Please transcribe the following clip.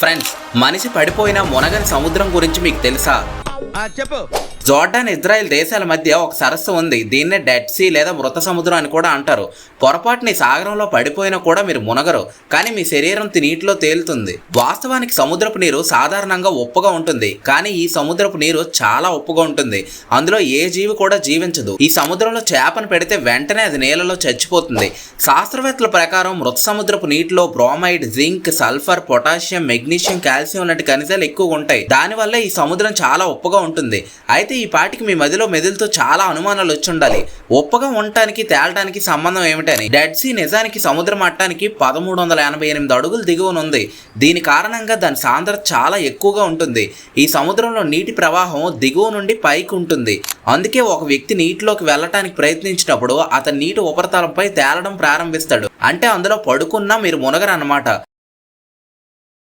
Friends మనిషి పడిపోయిన మునగని సముద్రం గురించి మీకు తెలుసా? చెప్పు. జోర్డాన్ ఇజ్రాయెల్ దేశాల మధ్య ఒక సరస్సు ఉంది. దీన్నే డెడ్ సీ లేదా మృత సముద్రం అని కూడా అంటారు. పొరపాటుని సాగరంలో పడిపోయినా కూడా మీరు మునగరు. కానీ మీ శరీరం నీటిలో తేలుతుంది. వాస్తవానికి సముద్రపు నీరు సాధారణంగా ఉప్పుగా ఉంటుంది. కానీ ఈ సముద్రపు నీరు చాలా ఉప్పుగా ఉంటుంది. అందులో ఏ జీవి కూడా జీవించదు. ఈ సముద్రంలో చేపను పెడితే వెంటనే అది నీళ్ళలో చచ్చిపోతుంది. శాస్త్రవేత్తల ప్రకారం మృత సముద్రపు నీటిలో bromide zinc sulphur potassium magnesium calcium లాంటి ఖనిజాలు ఎక్కువగా ఉంటాయి. దానివల్ల ఈ సముద్రం చాలా ఉప్పుగా ఉంటుంది. అయితే ఈ పాటికి మీ మదిలో మెదులుతో చాలా అనుమానాలు వచ్చుండాలి ఒప్పగా ఉండటానికి తేలటానికి సంబంధం ఏమిటని డెడ్ సీ నిజానికి సముద్ర మట్టానికి పదమూడు వందల ఎనభై ఎనిమిది అడుగులు దిగువన ఉంది. దీని కారణంగా దాని సాంద్రత చాలా ఎక్కువగా ఉంటుంది. ఈ సముద్రంలో నీటి ప్రవాహం దిగువ నుండి పైకి ఉంటుంది. అందుకే ఒక వ్యక్తి నీటిలోకి వెళ్ళటానికి ప్రయత్నించినప్పుడు అతని నీటి ఉపరితలంపై తేలడం ప్రారంభిస్తాడు. అంటే అందులో పడుకున్నా మీరు మునగరు అనమాట